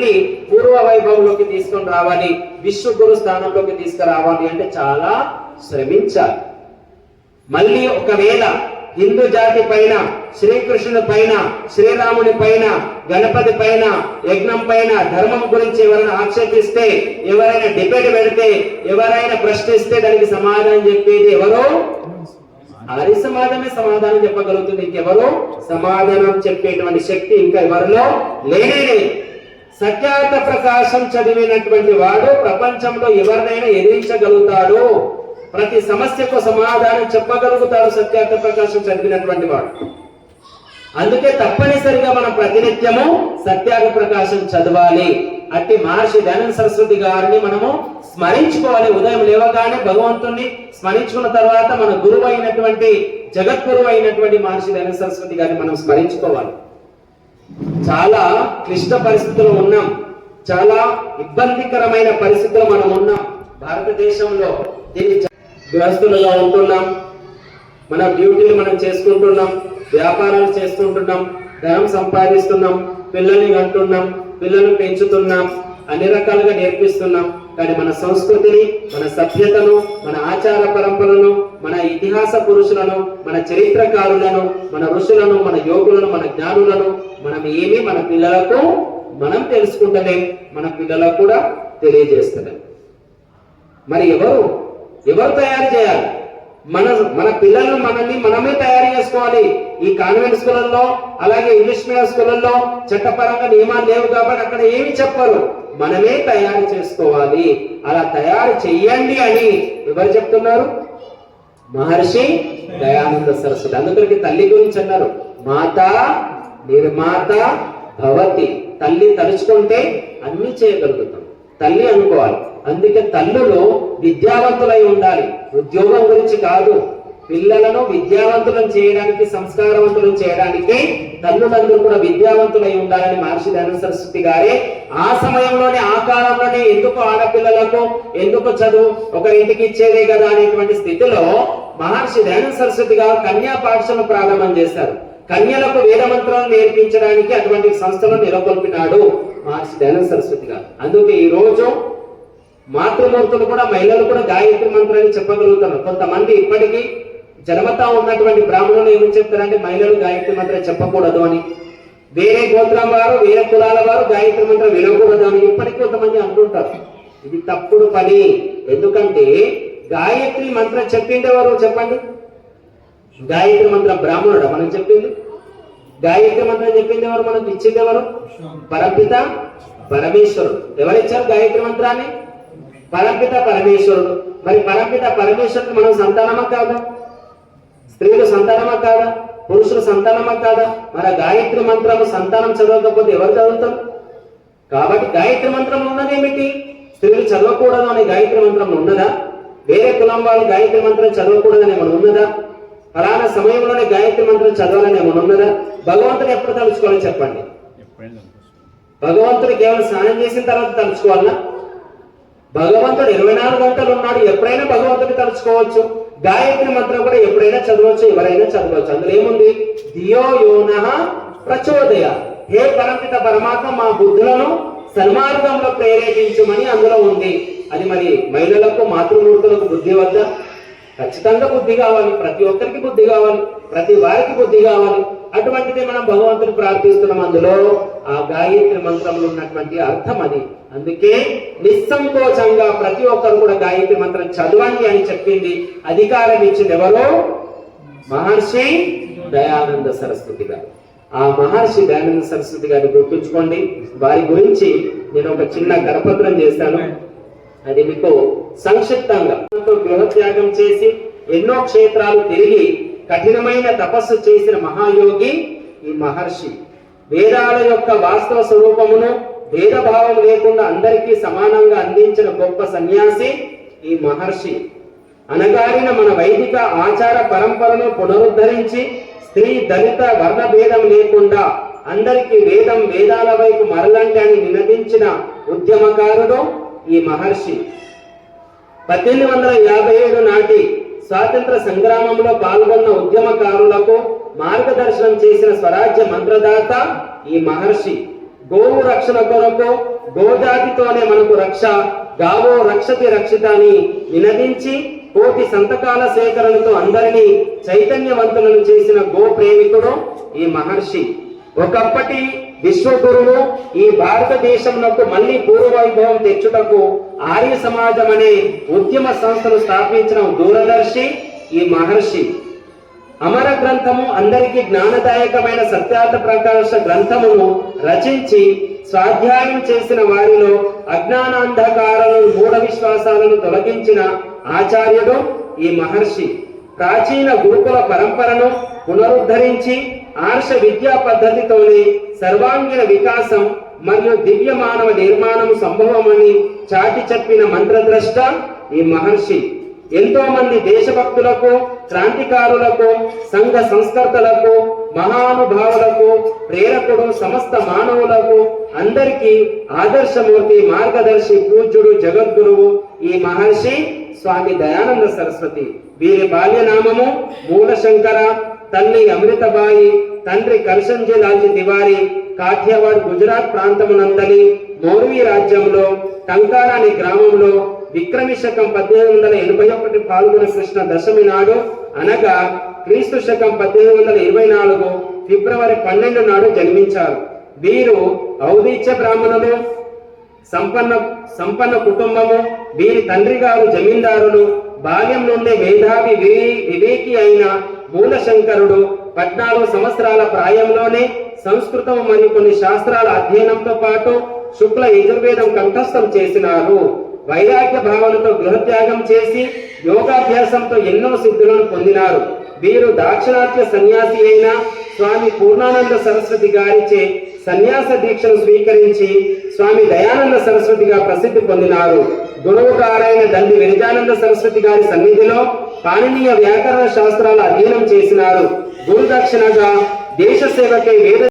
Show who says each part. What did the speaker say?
Speaker 1: మళ్ళీ పూర్వ వైభవంలోకి తీసుకొని రావాలి విశ్వగురు స్థానంలోకి తీసుకురావాలి అంటే చాలా శ్రమించాలి. మళ్ళీ ఒకవేళ హిందూ జాతి పైన శ్రీకృష్ణుని పైన శ్రీరాముని పైన గణపతి పైన యజ్ఞం పైన ధర్మం గురించి ఎవరైనా ఆక్షేపిస్తే ఎవరైనా డిబేట్ పెడితే ఎవరైనా ప్రశ్నిస్తే దానికి సమాధానం చెప్పేది ఎవరు? ఆర్య సమాజమే సమాధానం చెప్పగలుగుతుంది. ఇంకెవరు? సమాధానం చెప్పేటువంటి శక్తి ఇంకా ఎవరిలో? లేనే లేదు. సత్యార్థ ప్రకాశం చదివినటువంటి వాడు ప్రపంచంలో ఎవరినైనా ఎదిరించగలుగుతాడు. ప్రతి సమస్యకు సమాధానం చెప్పగలుగుతాడు సత్యార్థ ప్రకాశం చదివినటువంటి వాడు. అందుకే తప్పనిసరిగా మనం ప్రతినిత్యము సత్యాగ ప్రకాశం చదవాలి. అట్టి మహర్షి దయానంద సరస్వతి గారిని మనము స్మరించుకోవాలి. ఉదయం లేవగానే భగవంతుణ్ణి స్మరించుకున్న తర్వాత మన గురువు అయినటువంటి జగద్గురువు అయినటువంటి మహర్షి దయానంద సరస్వతి గారిని మనం స్మరించుకోవాలి. చాలా క్లిష్ట పరిస్థితులు ఉన్నాం. చాలా ఇబ్బందికరమైన పరిస్థితులు మనం ఉన్నాం. భారతదేశంలో దీన్ని గ్రహస్థులుగా ఉంటున్నాం. మన డ్యూటీలు మనం చేసుకుంటున్నాం. వ్యాపారాలు చేసుకుంటున్నాం ధనం సంపాదిస్తున్నాం. పిల్లల్ని కంటున్నాం పిల్లల్ని పెంచుతున్నాం. అన్ని రకాలుగా నేర్పిస్తున్నాం. కానీ మన సంస్కృతిని మన సభ్యతను మన ఆచార పరంపరను ఇతిహాస పురుషులను మన చరిత్రకారులను మన ఋషులను మన యోగులను మన జ్ఞానులను మనం ఏమి మన పిల్లలకు మనం తెలుసుకుంటలేం మన పిల్లలకు కూడా తెలియజేస్తలేం. మరి ఎవరు? ఎవరు తయారు చేయాలి? మన మన పిల్లలను మనల్ని మనమే తయారు చేసుకోవాలి. ఈ కాన్వెంట్ స్కూళ్ళల్లో అలాగే ఇంగ్లీష్ మీడియం స్కూళ్ళల్లో చట్టపరంగా నియమాలు లేవు కాబట్టి అక్కడ ఏమి చెప్పరు. మనమే తయారు చేసుకోవాలి. అలా తయారు చెయ్యండి అని ఎవరు చెప్తున్నారు? మహర్షి దయానంద సరస్వతి. అందుకరికి తల్లి గురించి అన్నారు. మాత నిర్మాత భవతి. తల్లి తలుచుకుంటే అన్ని చేయగలుగుతాం. తల్లి అనుకోవాలి. అందుకే తల్లులు విద్యావంతులై ఉండాలి. ఉద్యోగం గురించి కాదు. పిల్లలను విద్యావంతులను చేయడానికి సంస్కారవంతులను చేయడానికి తల్లిదండ్రులు కూడా విద్యావంతులై ఉండాలని మహర్షి దయానంద సరస్వతి గారే. ఆ సమయంలోనే ఆ కాలంలోనే ఎందుకు ఆడపిల్లలకు ఎందుకు చదువు ఒక ఇంటికి ఇచ్చేదే కదా అనేటువంటి స్థితిలో మహర్షి దయానంద సరస్వతి గారు కన్యా పాఠశాలను ప్రారంభం చేశారు. కన్యలకు వేదమంత్రాలు నేర్పించడానికి అటువంటి సంస్థలను నెలకొల్పినాడు మహర్షి దయానంద సరస్వతి గారు. అందుకే ఈ రోజు మాతృమూర్తులు కూడా మహిళలు కూడా గాయత్రి మంత్రాన్ని చెప్పగలుగుతారు కొంతమంది ఇప్పటికీ జనమతా ఉన్నటువంటి బ్రాహ్మణులు ఏమని చెప్తారంటే మహిళలు గాయత్రి మంత్రం చెప్పకూడదు అని. వేరే గోత్రం వారు వేరే కులాల వారు గాయత్రి మంత్రం వినకూడదు అని ఇప్పటికీ కొంతమంది అంటుంటారు. ఇది తప్పుడు పని. ఎందుకంటే గాయత్రి మంత్రం చెప్పిండేవారు చెప్పండి. గాయత్రి మంత్రం బ్రాహ్మణుడు మనం చెప్పింది? గాయత్రి మంత్రం చెప్పింది ఎవరు మనకు ఇచ్చింది ఎవరు పరపిత పరమేశ్వరుడు. ఎవరిచ్చారు గాయత్రి మంత్రాన్ని? పరపిత పరమేశ్వరుడు. మరి పరపిత పరమేశ్వరుడు మనం సంతానమా కాదా? స్త్రీలు సంతానమా కాదా? పురుషులు సంతానమా కాదా? మన గాయత్రి మంత్రము సంతానం చదవకపోతే ఎవరు చదువుతారు? కాబట్టి గాయత్రి మంత్రం ఉన్నదేమిటి స్త్రీలు చదవకూడదు అనే గాయత్రి మంత్రం ఉన్నదా? వేరే కులం వాళ్ళు గాయత్రి మంత్రం చదవకూడదని ఏమైనా ఉన్నదా? ఫలానా సమయంలోనే గాయత్రి మంత్రం చదవాలని ఏమైనా ఉన్నదా? భగవంతుని ఎప్పుడు తలుచుకోవాలని చెప్పండి. భగవంతుడు కేవలం స్నానం చేసిన తర్వాత తలుచుకోవాలా? భగవంతుడు ఇరవై నాలుగు గంటలు ఉన్నాడు ఎప్పుడైనా భగవంతుని తలుచుకోవచ్చు. గాయత్రి మంత్రం కూడా ఎప్పుడైనా చదవచ్చు ఎవరైనా చదవచ్చు. అందులో ఏముంది? దియో యోన ప్రచోదయ. హే పరమిత పరమాత్మ మా బుద్ధులను సన్మార్గంలో ప్రేరేపించమని అందులో ఉంది. అది మరి మహిళలకు మాతృమూర్తులకు బుద్ధి వద్ద? ఖచ్చితంగా బుద్ధి కావాలి. ప్రతి ఒక్కరికి బుద్ధి కావాలి. ప్రతి వారికి బుద్ధి కావాలి. అటువంటిది మనం భగవంతుని ప్రార్థిస్తున్నాం. అందులో ఆ గాయత్రి మంత్రంలో ఉన్నటువంటి అర్థం అది. అందుకే నిస్సంకోచంగా ప్రతి ఒక్కరు కూడా గాయత్రి మంత్రం చదవండి అని చెప్పింది. అధికారం ఇచ్చింది ఎవరు? మహర్షి దయానంద సరస్వతి గారు. ఆ మహర్షి దయానంద సరస్వతి గారిని గుర్తుంచుకోండి. వారి గురించి నేను ఒక చిన్న గర్భద్రం చేశాను. అది మీకు సంక్షిప్తంగా. గృహత్యాగం చేసి ఎన్నో క్షేత్రాలు తిరిగి కఠినమైన తపస్సు చేసిన మహాయోగి ఈ మహర్షి. వేదాల యొక్క వాస్తవ స్వరూపమును భేదభావం లేకుండా అందరికీ సమానంగా అందించిన గొప్ప సన్యాసి ఈ మహర్షి. అనగారిన మన వైదిక ఆచార పరంపరను పునరుద్ధరించి స్త్రీ దళిత వర్ణ భేదం లేకుండా అందరికీ వేదం వేదాల వైపు మరలండి అని నినదించిన ఉద్యమకారుడు ఈ మహర్షి. పద్దెనిమిది వందల యాభై ఏడు నాటి స్వాతంత్ర సంగ్రామంలో పాల్గొన్న ఉద్యమకారులకు మార్గదర్శనం చేసిన స్వరాజ్య మంత్రదాత ఈ మహర్షి. గోవు రక్షణ కొరకు గోజాతితోనే మనకు రక్ష గావో రక్షతి రక్షిత అని నినదించి కోటి సంతకాల సేకరణతో అందరినీ చైతన్యవంతులను చేసిన గో ప్రేమికుడు ఈ మహర్షి. ఒకప్పటి విశ్వగురువు ఈ భారతదేశంలో మళ్ళీ పూర్వవైభవం తెచ్చుటకు ఆర్య సమాజం అనే ఉద్యమ సంస్థను స్థాపించిన దూరదర్శి ఈ మహర్షి. అమర గ్రంథము అందరికీ జ్ఞానదాయకమైన సత్యార్థ ప్రకాశ గ్రంథమును రచించి స్వాధ్యాయం చేసిన వారిలో అజ్ఞానాంధకారాలను మూఢ విశ్వాసాలను తొలగించిన ఆచార్యుడు ఈ మహర్షి. ప్రాచీన గురుకుల పరంపరను పునరుద్ధరించి ఆర్ష విద్యా పద్ధతితోనే సర్వాంగీణ వికాసం మరియు దివ్య మానవ నిర్మాణం సంభవమని చాటి చెప్పిన మంత్రద్రష్ట ఈ మహర్షి. ఎంతో మంది దేశభక్తులకు క్రాంతికారులకు సంఘ సంస్కర్తలకు మహానుభావులకు ప్రేరకుడు సమస్త మానవులకు అందరికీ ఆదర్శమూర్తి మార్గదర్శి పూజ్యుడు జగద్గురువు ఈ మహర్షి స్వామి దయానంద సరస్వతి. వీరి బాల్యనామము మూలశంకర తల్లి అమృతబాయి తండ్రి కర్షంజీ లాల్జీ తివారి కాఠియావాడ్ గుజరాత్ ప్రాంతమునందలి మౌర్వీ రాజ్యంలో టంకారా అనే గ్రామంలో విక్రమి శకం పద్దెనిమిది వందల ఎనభై ఒకటి పాల్గొన కృష్ణ దశమి నాడు అనగా క్రీస్తు శకం పద్దెనిమిది వందల ఇరవై నాలుగు ఫిబ్రవరి పన్నెండు నాడు జన్మించారు. వీరు ఔదీచ్య బ్రాహ్మణులు సంపన్న సంపన్న కుటుంబము వీరి తండ్రి గారు జమీందారులు బాల్యం నుండి మేధావి వివే- వివేకి అయిన మూలశంకరుడు పద్నాలుగు సంవత్సరాల ప్రాయంలోనే సంస్కృతం మరియు కొన్ని శాస్త్రాల అధ్యయనంతో పాటు శుక్ల యజుర్వేదం కంఠస్థం చేసినారు. వైరాగ్య భావనతో గృహత్యాగం చేసి యోగాభ్యాసంతో ఎన్నో సిద్ధులను పొందినారు. వీరు దాక్షిణాత్య సన్యాసి అయిన స్వామి పూర్ణానంద సరస్వతి గారిచే సన్యాస దీక్షను స్వీకరించి స్వామి దయానంద సరస్వతిగా ప్రసిద్ధి పొందినారు. గురువుగారైన దండి విరజానంద సరస్వతి గారి సన్నిధిలో పాణినీయ వ్యాకరణ శాస్త్రాల అధ్యయనం చేసినారు. గురుదక్షిణగా దేశ సేవకై వేద